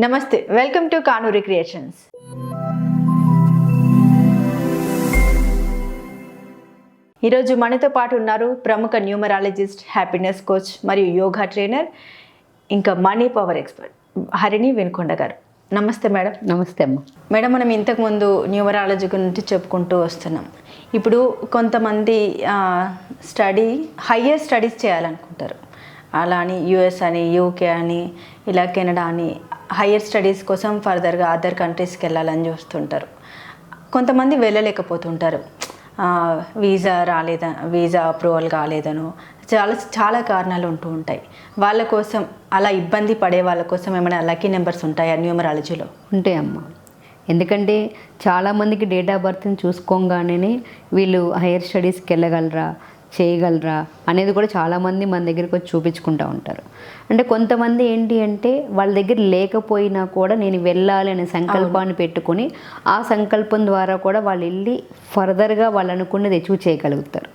నమస్తే welcome to Kanuri creations. ఈరోజు మనతో పాటు ఉన్నారు ప్రముఖ న్యూమరాలజిస్ట్ హ్యాపీనెస్ కోచ్ మరియు యోగా ట్రైనర్ ఇంకా money power expert Harini Vinukonda గారు. నమస్తే మేడం. నమస్తే అమ్మ. మేడం మనం ఇంతకుముందు న్యూమరాలజీ గురించి చెప్పుకుంటూ వస్తున్నాం. ఇప్పుడు కొంతమంది స్టడీ హయ్యర్ స్టడీస్ చేయాలనుకుంటారు. అలా అని యుఎస్ అని యూకే అని ఇలా కెనడా అని హయ్యర్ స్టడీస్ కోసం ఫర్దర్గా అదర్ కంట్రీస్కి వెళ్ళాలని చూస్తుంటారు. కొంతమంది వెళ్ళలేకపోతుంటారు. వీసా రాలేదా వీసా అప్రూవల్ కాలేదను చాలా చాలా కారణాలు ఉంటూ ఉంటాయి. వాళ్ళ కోసం అలా ఇబ్బంది పడే వాళ్ళ కోసం ఏమైనా లక్కీ నెంబర్స్ ఉంటాయా న్యూమరాలజీలో? ఉంటాయి అమ్మ ఎందుకంటే చాలామందికి డేట్ ఆఫ్ బర్త్ని చూసుకోగానే వీళ్ళు హైయర్ స్టడీస్కి వెళ్ళగలరా? చేయగలరా అనేది కూడా చాలామంది మన దగ్గరికి వచ్చి చూపించుకుంటూ ఉంటారు. అంటే కొంతమంది ఏంటి అంటే వాళ్ళ దగ్గర లేకపోయినా కూడా నేను వెళ్ళాలి అనే సంకల్పాన్ని పెట్టుకొని ఆ సంకల్పం ద్వారా కూడా వాళ్ళు వెళ్ళి ఫర్దర్గా వాళ్ళు అనుకున్నది అచీవ్ చేయగలుగుతారు.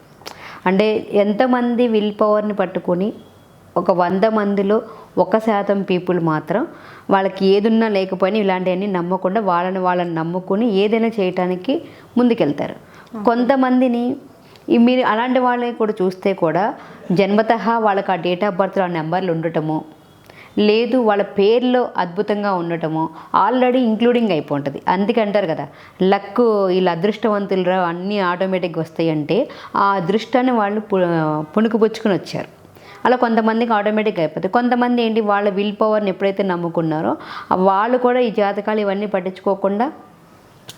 అంటే ఎంతమంది విల్ పవర్ని పట్టుకొని ఒక వంద మందిలో ఒక శాతం పీపుల్ మాత్రం వాళ్ళకి ఏదున్నా లేకపోయినా ఇలాంటివన్నీ నమ్మకుండా వాళ్ళని వాళ్ళని నమ్ముకుని ఏదైనా చేయటానికి ముందుకెళ్తారు. కొంతమందిని మీరు అలాంటి వాళ్ళని కూడా చూస్తే కూడా జన్మతహా వాళ్ళకి ఆ డేట్ ఆఫ్ బర్త్లో ఆ నెంబర్లు ఉండటము లేదు వాళ్ళ పేర్లో అద్భుతంగా ఉండటము ఆల్రెడీ ఇంక్లూడింగ్ అయిపోతుంది అందుకే అంటారు కదా లక్ వీళ్ళు అదృష్టవంతులు అన్నీ ఆటోమేటిక్గా వస్తాయి అంటే ఆ అదృష్టాన్ని వాళ్ళు పు పుణుకుపుచ్చుకుని వచ్చారు. అలా కొంతమందికి ఆటోమేటిక్గా అయిపోతుంది కొంతమంది ఏంటి వాళ్ళ విల్ పవర్ని ఎప్పుడైతే నమ్ముకున్నారో వాళ్ళు కూడా ఈ జాతకాలు ఇవన్నీ పట్టించుకోకుండా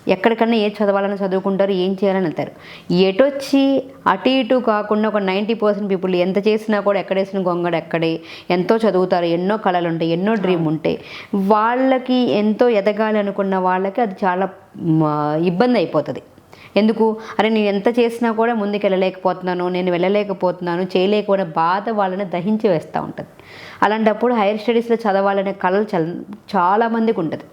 ఎక్కడికన్నా ఏ చదవాలని చదువుకుంటారు ఏం చేయాలని వెళ్తారు. ఎటొచ్చి అటు ఇటు కాకుండా ఒక నైంటీ పర్సెంట్ పీపుల్ ఎంత చేసినా కూడా ఎక్కడేసిన గొంగడు ఎక్కడే ఎంతో చదువుతారు ఎన్నో కళలు ఉంటాయి ఎన్నో డ్రీమ్ ఉంటాయి. వాళ్ళకి ఎంతో ఎదగాలి అనుకున్న వాళ్ళకి అది చాలా ఇబ్బంది అయిపోతుంది. ఎందుకు? అరే నేను ఎంత చేసినా కూడా ముందుకు వెళ్ళలేకపోతున్నాను నేను వెళ్ళలేకపోతున్నాను చేయలేకపోయిన బాధ వాళ్ళని దహించి వేస్తూ ఉంటుంది. అలాంటప్పుడు హైయర్ స్టడీస్లో చదవాలనే కళలు చాలా చాలామందికి ఉంటుంది.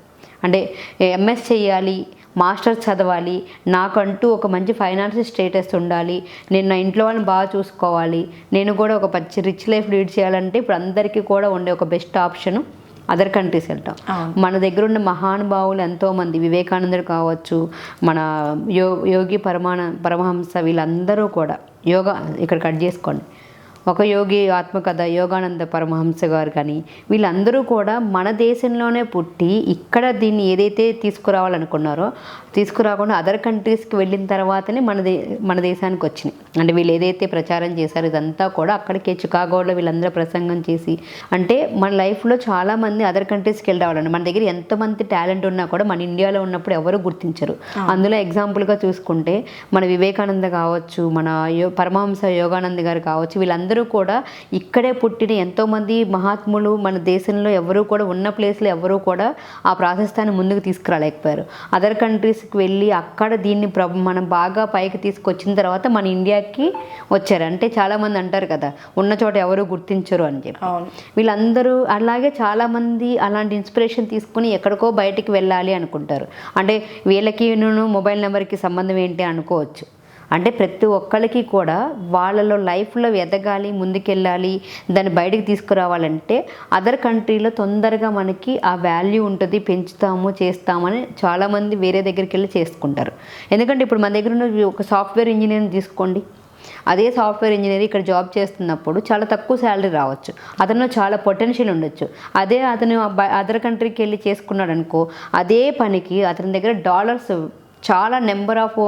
అంటే ఎంఎస్ చేయాలి మాస్టర్స్ చదవాలి. నాకంటూ ఒక మంచి ఫైనాన్షియల్ స్టేటస్ ఉండాలి. నేను నా ఇంట్లో వాళ్ళని బాగా చూసుకోవాలి. నేను కూడా ఒక మంచి రిచ్ లైఫ్ లీడ్ చేయాలంటే ఇప్పుడు అందరికీ కూడా ఉండే ఒక బెస్ట్ ఆప్షన్ అదర్ కంట్రీస్ వెళ్తాం. మన దగ్గర ఉన్న మహానుభావులు ఎంతోమంది వివేకానందుడు కావచ్చు మన యో యోగి పరమాన పరమహంస వీళ్ళందరూ కూడా. యోగా ఇక్కడ కట్ చేసుకోండి. ఒక యోగి ఆత్మకథ యోగానంద పరమహంస గారు కానీ వీళ్ళందరూ కూడా మన దేశంలోనే పుట్టి ఇక్కడ దీన్ని ఏదైతే తీసుకురావాలనుకున్నారో తీసుకురాకుండా అదర్ కంట్రీస్కి వెళ్ళిన తర్వాతనే మన దే మన దేశానికి వచ్చినాయి. అంటే వీళ్ళు ఏదైతే ప్రచారం చేశారో ఇదంతా కూడా అక్కడికే చికాగోలో వీళ్ళందరూ ప్రసంగం చేసి అంటే మన లైఫ్లో చాలామంది అదర్ కంట్రీస్కి వెళ్ళి రావాలండి మన దగ్గర ఎంతమంది టాలెంట్ ఉన్నా కూడా మన ఇండియాలో ఉన్నప్పుడు ఎవరు గుర్తించరు. అందులో ఎగ్జాంపుల్గా చూసుకుంటే మన వివేకానంద కావచ్చు మన యో పరమహంస యోగానంద గారు కావచ్చు వీళ్ళందరూ కూడా ఇక్కడే పుట్టిన ఎంతోమంది మహాత్ములు మన దేశంలో ఎవరు కూడా ఉన్న ప్లేస్లో ఎవరు కూడా ఆ ప్రాశస్తాన్ని ముందుకు తీసుకురాలేకపోయారు. అదర్ కంట్రీస్కి వెళ్ళి అక్కడ దీన్ని ప్ర మనం బాగా పైకి తీసుకొచ్చిన తర్వాత మన ఇండియాకి వచ్చారు. అంటే చాలామంది అంటారు కదా ఉన్న చోట ఎవరు గుర్తించరు అని చెప్పి. వీళ్ళందరూ అలాగే చాలామంది అలాంటి ఇన్స్పిరేషన్ తీసుకుని ఎక్కడికో బయటికి వెళ్ళాలి అనుకుంటారు. అంటే వీళ్ళకి నేను మొబైల్ నెంబర్కి సంబంధం ఏంటి అనుకోవచ్చు. అంటే ప్రతి ఒక్కరికి కూడా వాళ్ళలో లైఫ్లో ఎదగాలి ముందుకెళ్ళాలి దాన్ని బయటికి తీసుకురావాలంటే అదర్ కంట్రీలో తొందరగా మనకి ఆ వాల్యూ ఉంటుంది పెంచుతాము చేస్తామని చాలామంది వేరే దగ్గరికి వెళ్ళి చేసుకుంటారు. ఎందుకంటే ఇప్పుడు మన దగ్గర ఉన్న ఒక సాఫ్ట్వేర్ ఇంజనీర్ని తీసుకోండి. అదే సాఫ్ట్వేర్ ఇంజనీర్ ఇక్కడ జాబ్ చేస్తున్నప్పుడు చాలా తక్కువ శాలరీ రావచ్చు. అతను చాలా పొటెన్షియల్ ఉండొచ్చు. అదే అతను అదర్ కంట్రీకి వెళ్ళి చేసుకున్నాడు అనుకో అదే పనికి అతని దగ్గర డాలర్స్ చాలా నెంబర్ ఆఫ్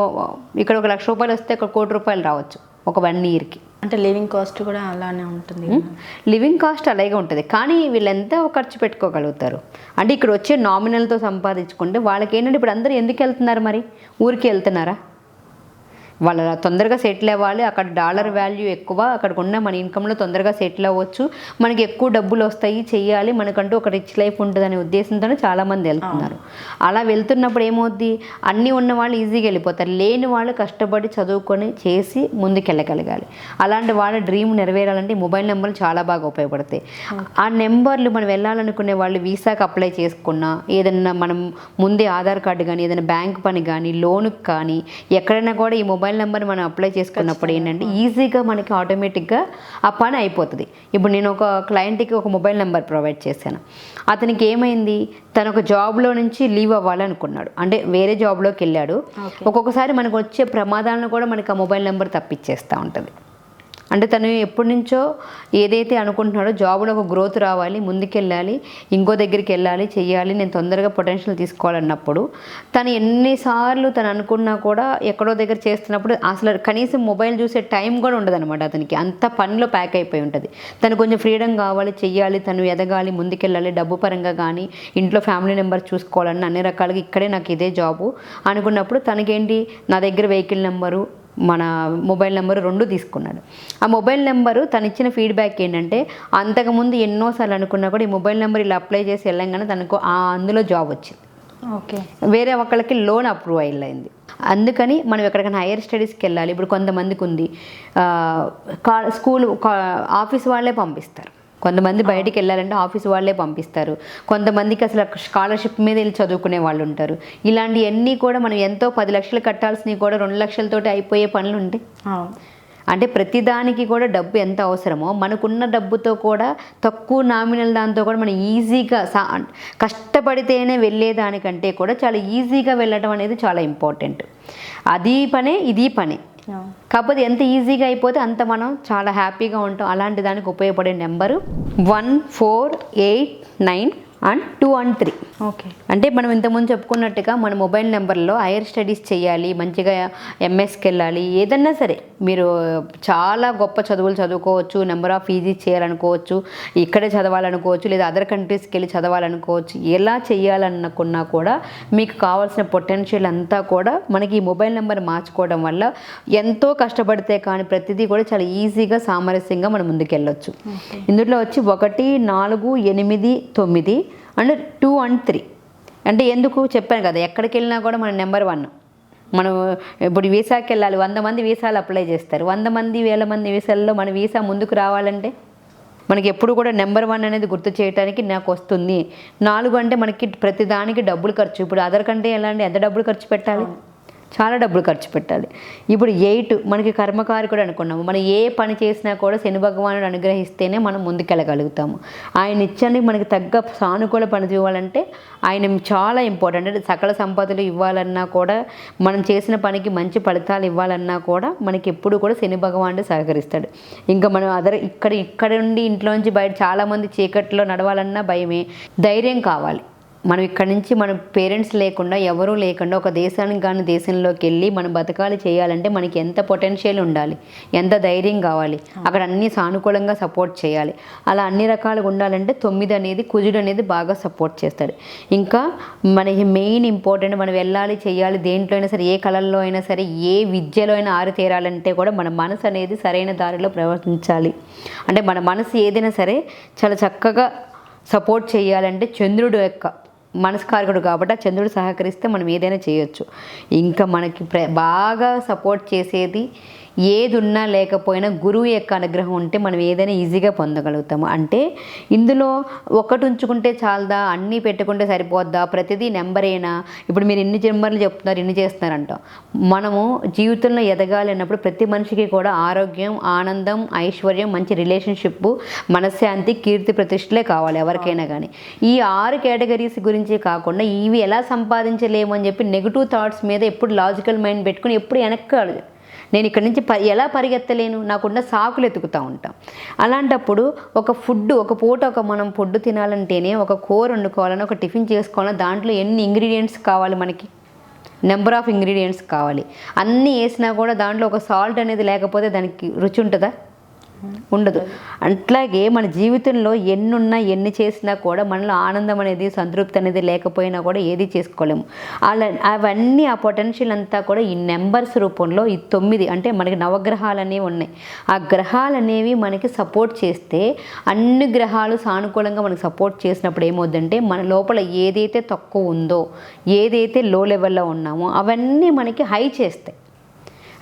ఇక్కడ ఒక లక్ష రూపాయలు వస్తే ఒక కోటి రూపాయలు రావచ్చు ఒక వన్ ఇయర్కి. అంటే లివింగ్ కాస్ట్ కూడా అలానే ఉంటుంది లివింగ్ కాస్ట్ అలాగే ఉంటుంది. కానీ వీళ్ళు ఎంత ఖర్చు పెట్టుకోగలుగుతారు? అంటే ఇక్కడ వచ్చే నామినల్తో సంపాదించుకుంటే వాళ్ళకి ఏంటంటే ఇప్పుడు అందరూ ఎందుకు వెళ్తున్నారు మరి? ఊరికి వెళ్తున్నారా? వాళ్ళ తొందరగా సెటిల్ అవ్వాలి. అక్కడ డాలర్ వాల్యూ ఎక్కువ. అక్కడికి ఉన్న మన ఇన్కంలో తొందరగా సెటిల్ అవ్వచ్చు. మనకి ఎక్కువ డబ్బులు వస్తాయి. చెయ్యాలి మనకంటూ ఒక రిచ్ లైఫ్ ఉంటుందనే ఉద్దేశంతోనే చాలామంది వెళ్తున్నారు. అలా వెళ్తున్నప్పుడు ఏమవుద్ది? అన్నీ ఉన్న వాళ్ళు ఈజీగా వెళ్ళిపోతారు. లేని వాళ్ళు కష్టపడి చదువుకొని చేసి ముందుకెళ్ళగలగాలి అలాంటి వాళ్ళ డ్రీమ్ నెరవేరాలంటే ఈ మొబైల్ నెంబర్లు చాలా బాగా ఉపయోగపడతాయి. ఆ నెంబర్లు మనం వెళ్ళాలనుకునే వాళ్ళు వీసాకి అప్లై చేసుకున్నా ఏదన్నా మనం ముందే ఆధార్ కార్డు కానీ ఏదైనా బ్యాంక్ పని కానీ లోనుకి కానీ ఎక్కడైనా కూడా ఈ మొబైల్ మొబైల్ నెంబర్ మనం అప్లై చేసుకున్నప్పుడు ఏంటంటే ఈజీగా మనకి ఆటోమేటిక్గా ఆ పని అయిపోతుంది. ఇప్పుడు నేను ఒక క్లయింట్కి ఒక మొబైల్ నెంబర్ ప్రొవైడ్ చేశాను. అతనికి ఏమైంది? తను ఒక జాబ్లో నుంచి లీవ్ అవ్వాలనుకున్నాడు. అంటే వేరే జాబ్లోకి వెళ్ళాడు. ఒక్కొక్కసారి మనకు వచ్చే ప్రమాదాలను కూడా మనకి ఆ మొబైల్ నెంబర్ తప్పించేస్తూ ఉంటుంది. అంటే తను ఎప్పటి నుంచో ఏదైతే అనుకుంటున్నాడో జాబ్లో ఒక గ్రోత్ రావాలి ముందుకెళ్ళాలి ఇంకో దగ్గరికి వెళ్ళాలి చేయాలి నేను తొందరగా పొటెన్షియల్ తీసుకోవాలన్నప్పుడు తను ఎన్నిసార్లు తను అనుకున్నా కూడా ఎక్కడో దగ్గర చేస్తున్నప్పుడు అసలు కనీసం మొబైల్ చూసే టైం కూడా ఉండదు అనమాట అతనికి. అంత పనిలో ప్యాక్ అయిపోయి ఉంటుంది. తను కొంచెం ఫ్రీడమ్ కావాలి చెయ్యాలి తను ఎదగాలి ముందుకెళ్ళాలి డబ్బు పరంగా కానీ ఇంట్లో ఫ్యామిలీ నెంబర్ చూసుకోవాలని అన్ని రకాలుగా ఇక్కడే నాకు ఇదే జాబు అనుకున్నప్పుడు తనకేంటి? నా దగ్గర వెహికల్ నెంబరు మన మొబైల్ నెంబర్ రెండు తీసుకున్నాడు. ఆ మొబైల్ నెంబరు తను ఇచ్చిన ఫీడ్బ్యాక్ ఏంటంటే అంతకుముందు ఎన్నోసార్లు అనుకున్నా కూడా ఈ మొబైల్ నెంబర్ ఇలా అప్లై చేసి వెళ్ళంగానే తనకు ఆ అందులో జాబ్ వచ్చింది. ఓకే. వేరే ఒకళ్ళకి లోన్ అప్రూవ్ అయింది అందుకని మనం ఎక్కడికైనా హైయర్ స్టడీస్కి వెళ్ళాలి. ఇప్పుడు కొంతమందికి ఉంది. స్కూల్ ఆఫీస్ వాళ్ళే పంపిస్తారు. కొంతమంది బయటికి వెళ్ళాలంటే ఆఫీస్ వాళ్ళే పంపిస్తారు. కొంతమందికి అసలు స్కాలర్షిప్ మీద వెళ్ళి చదువుకునే వాళ్ళు ఉంటారు. ఇలాంటివన్నీ కూడా మనం ఎంతో పది లక్షలు కట్టాల్సినవి కూడా రెండు లక్షలతోటి అయిపోయే పనులు ఉంటాయి అంటే ప్రతిదానికి కూడా డబ్బు ఎంత అవసరమో మనకున్న డబ్బుతో కూడా తక్కువ నామినల్ దాంతో కూడా మనం ఈజీగా సా కష్టపడితేనే వెళ్ళేదానికంటే కూడా చాలా ఈజీగా వెళ్ళటం అనేది చాలా ఇంపార్టెంట్. అది పనే ఇది పనే. కాకపోతే ఎంత ఈజీగా అయిపోతే అంత మనం చాలా హ్యాపీగా ఉంటాం. అలాంటి దానికి ఉపయోగపడే number one four eight nine and two and three. అంటే మనం ఇంతకుముందు చెప్పుకున్నట్టుగా మన మొబైల్ నెంబర్లో హైయర్ స్టడీస్ చేయాలి మంచిగా ఎంఎస్కి వెళ్ళాలి ఏదన్నా సరే. మీరు చాలా గొప్ప చదువులు చదువుకోవచ్చు నెంబర్ ఆఫ్ ఈజీ చేయాలనుకోవచ్చు ఇక్కడే చదవాలనుకోవచ్చు లేదా అదర్ కంట్రీస్కి వెళ్ళి చదవాలనుకోవచ్చు ఎలా చేయాలనుకున్నా కూడా మీకు కావాల్సిన పొటెన్షియల్ అంతా కూడా మనకి ఈ మొబైల్ నెంబర్ మార్చుకోవడం వల్ల ఎంతో కష్టపడితే కానీ ప్రతిదీ కూడా చాలా ఈజీగా సామరస్యంగా మనం ముందుకెళ్ళొచ్చు. ఇందులో వచ్చి ఒకటి నాలుగు ఎనిమిది తొమ్మిది అండ్ టూ అండ్ త్రీ. అంటే ఎందుకు చెప్పాను కదా ఎక్కడికి వెళ్ళినా కూడా మన నెంబర్ వన్. మనం ఇప్పుడు వీసాకి వెళ్ళాలి వంద మంది వీసాలు అప్లై చేస్తారు. వంద మంది వేల మంది వీసాల్లో మన వీసా ముందుకు రావాలంటే మనకి ఎప్పుడు కూడా నెంబర్ వన్ అనేది గుర్తు చేయడానికి నాకు వస్తుంది. నాలుగు అంటే మనకి ప్రతిదానికి డబ్బులు ఖర్చు. ఇప్పుడు అదర్ కంటే ఎలా అంటే ఎంత డబ్బులు ఖర్చు పెట్టాలి? చాలా డబ్బులు ఖర్చు పెట్టాలి. ఇప్పుడు ఎయిట్ మనకి కర్మకారకుడు కూడా అనుకున్నాము. మనం ఏ పని చేసినా కూడా శని భగవానుడు అనుగ్రహిస్తేనే మనం ముందుకెళ్ళగలుగుతాము. ఆయన ఇచ్చని మనకి తగ్గ సానుకూల పని చూడాలంటే ఆయన చాలా ఇంపార్టెంట్ అంటే సకల సంపదలు ఇవ్వాలన్నా కూడా మనం చేసిన పనికి మంచి ఫలితాలు ఇవ్వాలన్నా కూడా మనకి ఎప్పుడు కూడా శని భగవానుడు సహకరిస్తాడు. ఇంకా మనం అదర్ ఇక్కడ ఇక్కడ నుండి ఇంట్లోంచి బయట చాలామంది చీకట్లో నడవాలన్నా భయమే. ధైర్యం కావాలి. మనం ఇక్కడ నుంచి మన పేరెంట్స్ లేకుండా ఎవరూ లేకుండా ఒక దేశానికి కానీ దేశంలోకి వెళ్ళి మనం బతకాలి చేయాలంటే మనకి ఎంత పొటెన్షియల్ ఉండాలి ఎంత ధైర్యం కావాలి అక్కడ అన్ని సానుకూలంగా సపోర్ట్ చేయాలి. అలా అన్ని రకాలుగా ఉండాలంటే తొమ్మిది అనేది కుజుడు అనేది బాగా సపోర్ట్ చేస్తాడు. ఇంకా మనకి మెయిన్ ఇంపార్టెంట్ మనం వెళ్ళాలి చేయాలి దేంట్లో అయినా సరే ఏ కళల్లో అయినా సరే ఏ విద్యలో అయినా ఆరితేరాలంటే కూడా మన మనసు అనేది సరైన దారిలో ప్రవర్తించాలి. అంటే మన మనసు ఏదైనా సరే చాలా చక్కగా సపోర్ట్ చేయాలంటే చంద్రుడు యొక్క మనస్కారకుడు కాబట్టి ఆ చంద్రుడు సహకరిస్తే మనం ఏదైనా చేయొచ్చు. ఇంకా మనకి ప్ర బాగా సపోర్ట్ చేసేది ఏది ఉన్నా లేకపోయినా గురువు యొక్క అనుగ్రహం ఉంటే మనం ఏదైనా ఈజీగా పొందగలుగుతాము. అంటే ఇందులో ఒకటి ఉంచుకుంటే చాలదా? అన్నీ పెట్టుకుంటే సరిపోద్దా? ప్రతిదీ నెంబరేనా? ఇప్పుడు మీరు ఎన్ని నెంబర్లు చెప్తున్నారు ఎన్ని చేస్తున్నారంటాం. మనము జీవితంలో ఎదగాలి అన్నప్పుడు ప్రతి మనిషికి కూడా ఆరోగ్యం ఆనందం ఐశ్వర్యం మంచి రిలేషన్షిప్ మనశ్శాంతి కీర్తి ప్రతిష్టలే కావాలి ఎవరికైనా కానీ ఈ ఆరు కేటగిరీస్ గురించి కాకుండా ఇవి ఎలా సంపాదించలేము అని చెప్పి నెగిటివ్ థాట్స్ మీద ఎప్పుడు లాజికల్ మైండ్ పెట్టుకుని ఎప్పుడు వెనక్కి నేను ఇక్కడ నుంచి ప ఎలా పరిగెత్తలేను? నాకున్న సాకులు ఎతుకుతూ ఉంటాం. అలాంటప్పుడు ఒక ఫుడ్ ఒక పూట ఒక మనం ఫుడ్ తినాలంటేనే ఒక కూర వండుకోవాలని ఒక టిఫిన్ చేసుకోవాలని దాంట్లో ఎన్ని ఇంగ్రీడియంట్స్ కావాలి మనకి? నెంబర్ ఆఫ్ ఇంగ్రీడియంట్స్ కావాలి. అన్నీ వేసినా కూడా దాంట్లో ఒక సాల్ట్ అనేది లేకపోతే దానికి రుచి ఉంటుందా? ఉండదు. అట్లాగే మన జీవితంలో ఎన్నున్నా ఎన్ని చేసినా కూడా మనలో ఆనందం అనేది సంతృప్తి అనేది లేకపోయినా కూడా ఏది చేసుకోలేము. అలా అవన్నీ ఆ పొటెన్షియల్ అంతా కూడా ఈ నెంబర్స్ రూపంలో ఈ తొమ్మిది అంటే మనకి నవగ్రహాలు అనేవి ఉన్నాయి. ఆ గ్రహాలు అనేవి మనకి సపోర్ట్ చేస్తే అన్ని గ్రహాలు సానుకూలంగా మనకి సపోర్ట్ చేసినప్పుడు ఏమవుద్దంటే మన లోపల ఏదైతే తక్కువ ఉందో ఏదైతే లో లెవెల్లో ఉన్నామో అవన్నీ మనకి హై చేస్తాయి.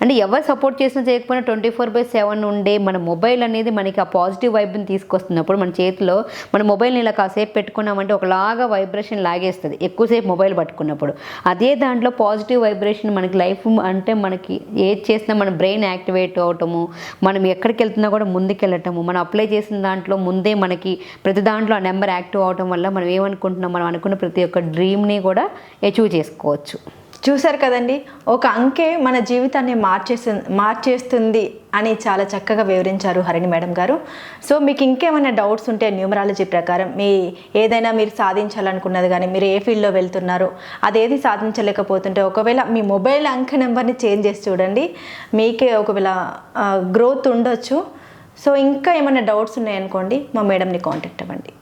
అంటే ఎవరు సపోర్ట్ చేసినా చేయకపోయినా ట్వంటీ ఫోర్ బై సెవెన్ ఉండే మన మొబైల్ అనేది మనకి ఆ పాజిటివ్ వైబ్ని తీసుకొస్తున్నప్పుడు మన చేతిలో మన మొబైల్ని ఇలా కాసేపు పెట్టుకున్నామంటే ఒకలాగా వైబ్రేషన్ లాగేస్తుంది. ఎక్కువసేపు మొబైల్ పట్టుకున్నప్పుడు. అదే దాంట్లో పాజిటివ్ వైబ్రేషన్ మనకి లైఫ్ అంటే మనకి ఏది చేసినా మన బ్రెయిన్ యాక్టివేట్ అవటము మనం ఎక్కడికి వెళ్తున్నా కూడా ముందుకెళ్ళటము మనం అప్లై చేసిన దాంట్లో ముందే మనకి ప్రతి దాంట్లో ఆ నెంబర్ యాక్టివ్ అవటం వల్ల మనం ఏమనుకుంటున్నాం? మనం అనుకున్న ప్రతి ఒక్క డ్రీమ్ని కూడా అచీవ్ చేసుకోవచ్చు. చూశారు కదండి? ఒక అంకె మన జీవితాన్ని మార్చేసి మార్చేస్తుంది అని చాలా చక్కగా వివరించారు హరిణి మేడం గారు. సో మీకు ఇంకేమైనా డౌట్స్ ఉంటే న్యూమరాలజీ ప్రకారం మీ ఏదైనా మీరు సాధించాలనుకున్నది కానీ మీరు ఏ ఫీల్డ్లో వెళ్తున్నారో అదేది సాధించలేకపోతుంటే ఒకవేళ మీ మొబైల్ అంకె నెంబర్ని చేంజ్ చేసి చూడండి. మీకే ఒకవేళ గ్రోత్ ఉండొచ్చు. సో ఇంకా ఏమైనా డౌట్స్ ఉన్నాయనుకోండి మా మేడంని కాంటాక్ట్ అవ్వండి.